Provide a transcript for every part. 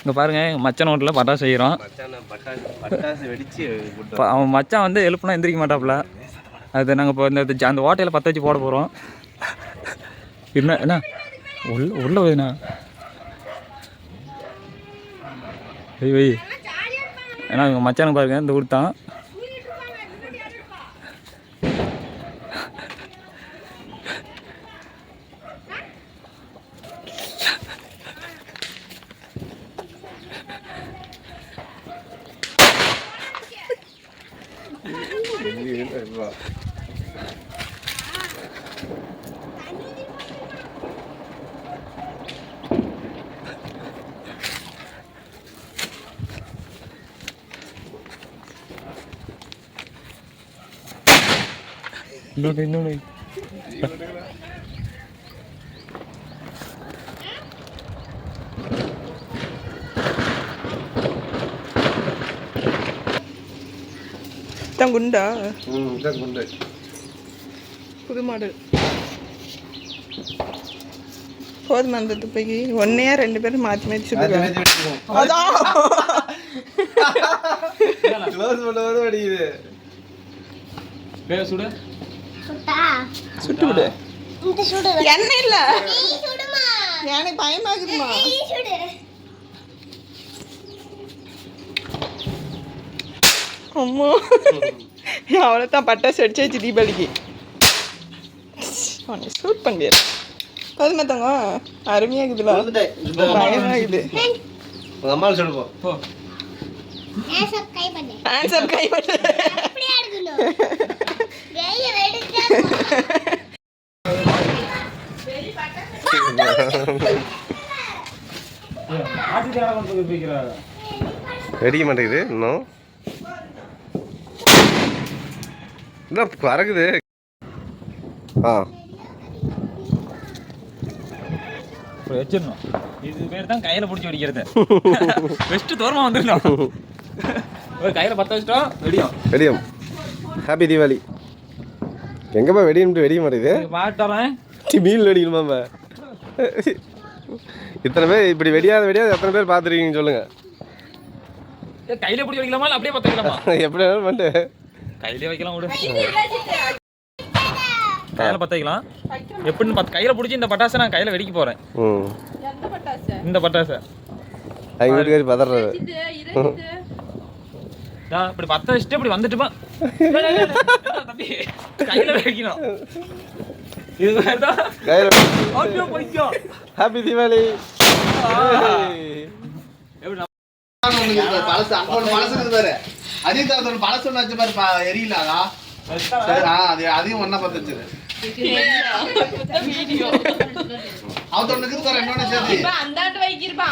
இங்கே பாருங்க எங்கள் மச்சான் வீட்டில் பட்டாசு செய்கிறோம் அவன் மச்சான் வந்து எழுப்புனா எந்திரிக்க மாட்டாப்புல. அது நாங்கள் இப்போ இந்த அந்த ஓட்டையில் பற்ற வச்சு போட போகிறோம் என்ன என்ன? உள்ள உள்ள போயிண்ணா வை வை ஏன்னா இவங்க மச்சானுக்கு பாருங்க இந்த ஊர் தான். இன்னொன்று இன்னொன்று தான் குண்டா இதான் குண்டு. புது மாடல் போதுமா அந்த துப்பைக்கு ஒன்னையா ரெண்டு பேரும் மாற்றி மாற்றி வெடிச்சிடும். அதான் வெடிக்குது. பேர் சுடு சுட்டு? விடு. சுடு. என்ன இல்ல. நீ சுடுமா. எனக்கு சுடு. அம்மா. அவ்வளோதான் பட்டாசு அடிச்சாச்சு தீபாவளிக்கு. அவனை ஷூட் பண்ணிடு போதுமா தங்க அருமையாகுதுல வந்துட்டேன். இப்போ பயமாகுது. உங்க அம்மாவை சொல்லு போ. கை பண்ணு. ஆன்சர் கை பண்ணு. வெடிக்க மாட்டேங்குது இன்னும். என்ன பறக்குது. ஆ. வச்சிடணும். இது பேர் தான் கையில் பிடிச்சி வெடிக்கிறது. பெஸ்ட்டு தூரமாக வந்துடணும். கையில் பற்ற வச்சிட்டோம் வெடியும். வெடியும். ஹாப்பி தீபாவளி எங்கப்பா வெடியும் வெடிக்க மாட்டேங்குது பாட்டாலாம் மீன் வெடிக்கணுமாப்பா இத்தனை பேர் இப்படி வெடியாத வெடியாத எத்தனை பேர் பார்த்துருக்கீங்கன்னு சொல்லுங்க. கையில பிடிச்சி வைக்கலாமா? இல்லை அப்படியே பற்ற வைக்கலாமா எப்படி வேணாலும் பண்ணிட்டு கையிலே வைக்கலாம் விடு. கையில பற்ற வைக்கலாம் எப்படின்னு பார்த்து கையில பிடிச்சி இந்த பட்டாசை நான் கையில வெடிக்க போறேன். ம். இந்த பட்டாசை. அவங்க வீட்டுக்காரி பதறது. நான் இப்படி பற்ற வச்சுட்டு இப்படி வந்துட்டுமா. தம்பி. கையில வைக்கணும் இது மாதிரி தான் கையில் ஐயோ, பொய்க்கோ. ஹாப்பி தீபாவளி எப்படி நம்ம- பழசு இருக்குது பாரு அஜித் அதோட பழசு ஒண்ணு வச்சு பாரு பா- எரியல அதா சரி, ஆ, அது அதையும் ஒண்ணா பத்து வச்சிரு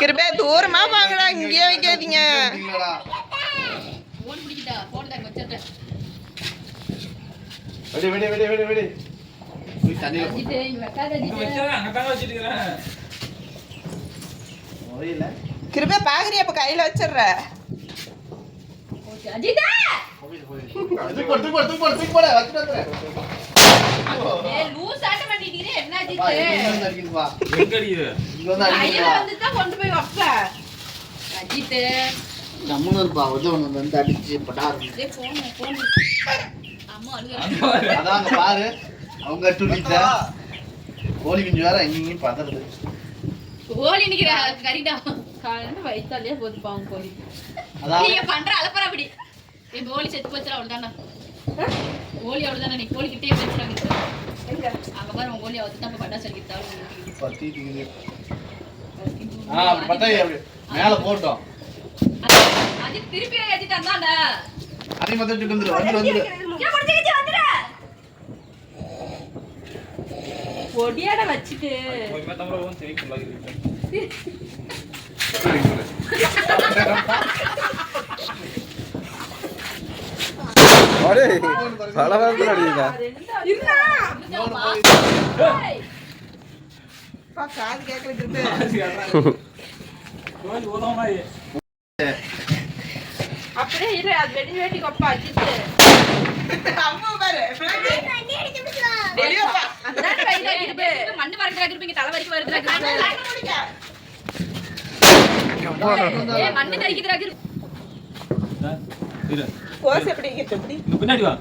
கிருபே தூரமா வாங்கடா இங்கேயே வைக்காதீங்க இல்லடா வெடி வெடி வெடி வெடி வெடி போய் தண்ணியில. முறையில கிருபே பாக்குறியா அப்ப கையில வச்சிடுற தூக்கி போடு தூக்கி போடு தூக்கி போடு தூக்கி போடு வச்சுட்டு வந்துரு. வா, இங்க வந்து அடிக்குது வா. எங்க அடிக்குது? இங்க வந்து அடிக்குது வா. கம்முன்னு இருப்பா வந்து ஒண்ணு வந்து அடிச்சு பட்டாரு. அதான் அங்க பாரு. அவங்க துணிச்ச கோழி குஞ்சு வேற எங்கேயும் பதறது. கோழி நிக்கிற கறிடா. காலையில வயித்தாலே போது பாவம் கோழி. அதான் நீங்க பண்ற அலப்பற அப்படி. என் கோழி செத்து போச்சு அவ்வளவுதானா கோழி அவ்வளவுதானே நீ கோழி கிட்டே பேசுறாங்க அங்க பாரு உன் கோழி அவத்து தான் பட்டா சொல்லிட்டாலும் மேல போட்டோம். அது திருப்பி ஏத்தி தந்தாண்டா அதே மாதிரி வந்துரு வந்துரு. பொடியாட வச்சுட்டு ஒரு மாதிரி தான் bro, சரி, full ஆ இருக்கு. அடே பல வாரத்தில் அடிக்குதா பா, காது கேட்கல கிருபே கோழி ஊதாம இரு. அப்படியே இரு அது வெடி வேட்டி கொப்பா அஜித்து அம்மா பாரு வெளியே பா மண்ணு மறக்கிறாங்க இருப்பீங்க தலை வரைக்கும் வருதுறாங்க மண்ணு எப்படி எப்படி? பின்னாடி வா.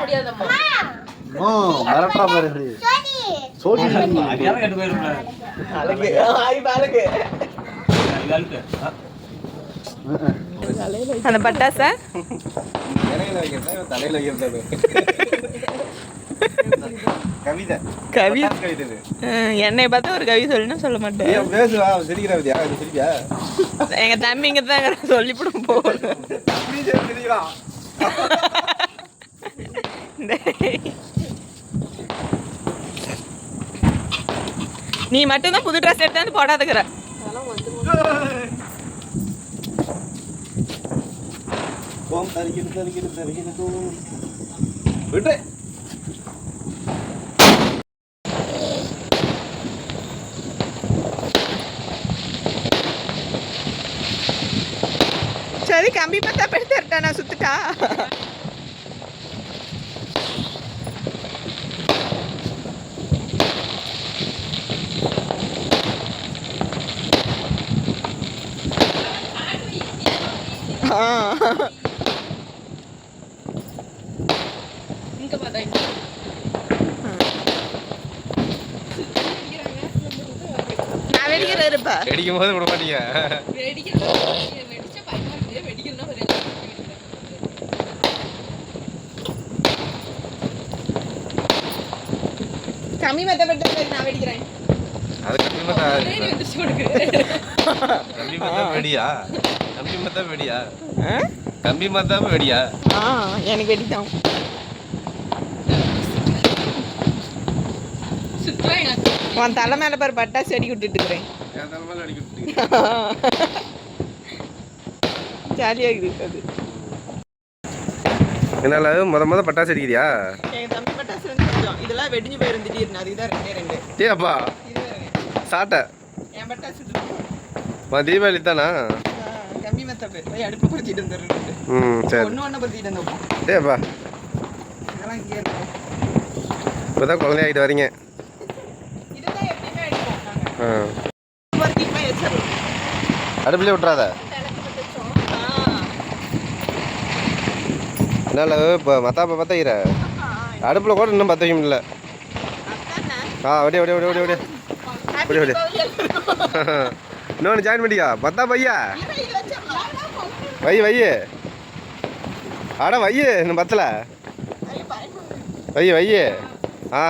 முடியாதம்மா. மிரட்டா பாரு சோடி அடியால கட்டு போயிரும்ல. அழகு ஆய் அழகு அந்த பட்டாச? என்னை பார்த்தா ஒரு கவி சொல்லணும் சொல்ல மாட்டேன். பேசுவா சிரிக்கிறா சிரிப்பியா? எங்க தம்பி இங்க தான் சொல்லிவிடும் போகணும் நீ மட்டும்தான் புது ட்ரெஸ் எடுத்தாந்து போடாதுக்கிற ஓம் தரிக்கிடு தரிக்கிடு தூம். விட்டு சரி கம்பி பத்தா பெடுத்து நான் சுத்துட்டா? ఇంకా పదా நான் வெடிக்கிறேன் இருப்பா வெடிக்கும் போது விட மாட்டீங்க. கம்மி மெத்தப்பட்டு நான் வெடிக்கிறேன். அது கம்மி மெத்த. கம்பி மத்தா வெடியா? கம்பி மத்தா வெடியா? கம்பி மத்தா வெடியா? ஆ எனக்கு வெடிதான். உன் தலை மேல பாரு பட்டாசு வெடி விட்டுட்டு இருக்கிறேன். என் ஜாலியாக இருக்குது. அது என்னால முத முத பட்டாசு அடிக்கிறியா எங்க தம்பி பட்டாசு வந்து இதெல்லாம் வெடிஞ்சு போயிரும் திடீர்னு. அதுக்கு தான் ரெண்டே ரெண்டு. ஏ அப்பா இது வேறங்க. சாட்டை என் பட்டாசு. மா தீபாவளி தானா? ஆ, கம்பி மத்த போய் அடுப்பு பொருத்திட்டு வந்துடுறது ம் சரி. ஒன்று ஒன்று பொருத்திட்டு வந்தோம் ஏ அப்பா. இதெல்லாம் இங்கே இருக்கும். இப்போதான் குழந்தையாகிட்டு வரீங்க. ஆ. அடுப்புலேயே விட்றாத என்னால் இப்போ மத்தாப்ப வைக்கிற அடுப்பில் கூட இன்னும் பற்ற வைக்க முடியல. ஆ அப்படியே அப்படியே அப்படியே அப்படியே அப்படியே அப்படியே இன்னொன்று ஜாயின் பண்ணிக்கா. பத்தா பையா? வை வை. அட வை. இன்னும் பத்தல. வை வை. ஆ.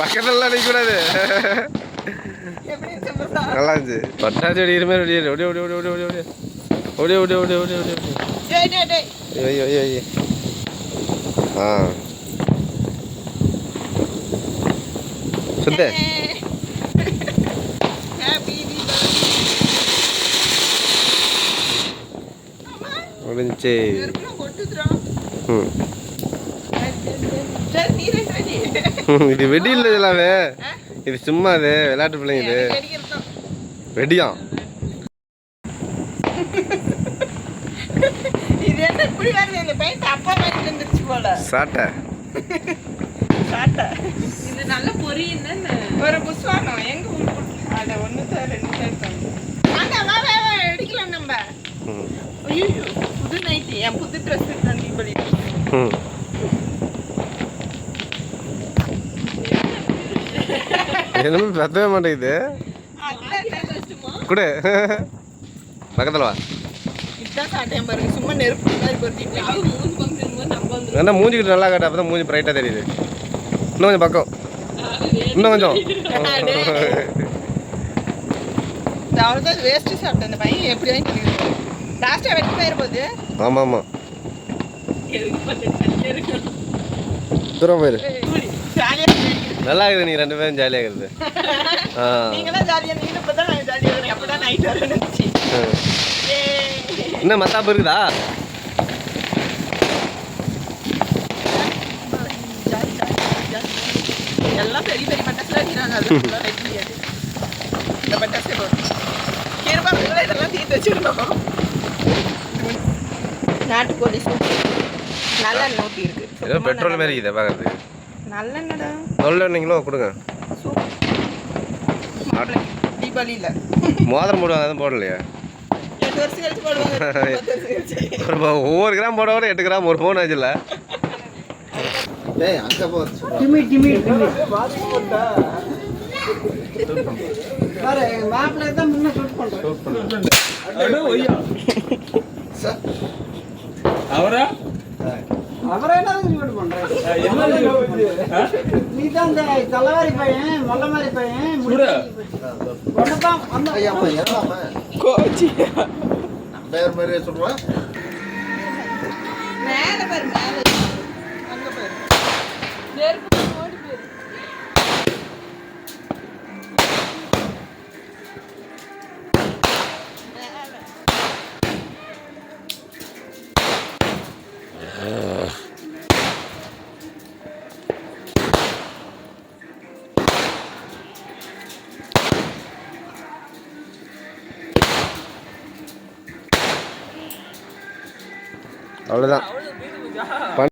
பக்கத்துலலாம் நிற்கக்கூடாது நல்லா இருந்துச்சு. பட்டாசு வெடிக்கிற மாதிரி வெடிக்கிற ஓடி ஓடி ஓடி ஓடி ஓடி ஓடி. ஓடி ஓடி ஓடி ஓடி ஓடி ஓடி. ஐயோ ஐயோ ஐயோ ஆ. சுந்தர் முடிஞ்சு இது வெடி இல்லை இதெல்லாமே. இது சும்மா இது விளையாட்டு பிள்ளைங்க இது. வெடியா? சாட்டை. இது நல்ல பொரி என்னன்னு ஒரு புஸ்வானம். எங்க அத ஒண்ணு தான் ரெண்டு தான் வாங்க வா வா வா அடிக்கலாம் நம்ம. ஐயோ புது நைட்டி என் புது ட்ரெஸ் தான் தீபாவளி ம். என்னமே பத்தவே மாட்டேங்குது. கொடு. பக்கத்தில் வா. சும்மா நெருப்பு வேணா மூஞ்சிக்கிட்டு நல்லா காட்டு அப்போ தான் மூஞ்சி பிரைட்டாக தெரியுது. இன்னும் கொஞ்சம் பக்கம் இன்னும் கொஞ்சம். அவ்வளோதான் வேஸ்ட் சாப்பிட்டேன் அந்த பையன் எப்படி வாங்கி லாஸ்ட்டாக வெட்டி போயிருப்போது ஆமாம் ஆமாம். தூரம் போயிரு. நல்லா இருக்குது நீ ரெண்டு பேரும் ஜாலியாக இருக்குது. ஆ. நீங்களாம் ஜாலியாக இருந்தீங்க இப்போ தான் நான் ஜாலியாக வரேன் அப்போ தான் நைட் வர நினச்சி ஆ. இன்னும் மத்தாப்பு இருக்குதா எல்லாம் பெரிய பெரிய பட்டாசுலாம் அடிக்கிறாங்க. அது ஃபுல்லாக வெட்ட முடியாது இந்த பட்டாசே போதும். கீழ்பா இதெல்லாம் தீர்த்து வச்சிடணும் நாட்டுக்கோழி சூப். நல்லெண்ணெய் ஊற்றி இருக்கு. ஏதோ பெட்ரோல் மாதிரி இதை பார்க்கறதுக்கு. நல்லெண்ணடா நல்லெண்ணெய்ங்களும் கொடுங்க. சூப். மாப்பிள்ளைக்கு தீபாவளி இல்லை. மோதிரம் போடுவாங்க அதுவும் போடலையா? எட்டு வருஷம் கழிச்சு போடுவாங்க. ஒவ்வொரு கிராம் போட விட எட்டு கிராம் ஒரு ஃபோன் ஆச்சுல்ல. டேய் அங்க போ சொல்றேன் மாப்பிள்ளை தான் முன்ன ஷூட் அட ஒய்யா. அவரா? அவரை என்ன ஷூட் பண்ணுறேன் என்ன நீ தான் இந்த தலைவாரி பையன் மொல்ல மாதிரி பையன் சுடு ஒன்றுதான் அந்த ஐயா ஏறாம. கோச்சி பேர் மாதிரி சொல்லுவேன் மேலே பாரு மேலே அங்கே பாரு நெருப்பு ஓடி போயிரு அவ்வளோதான்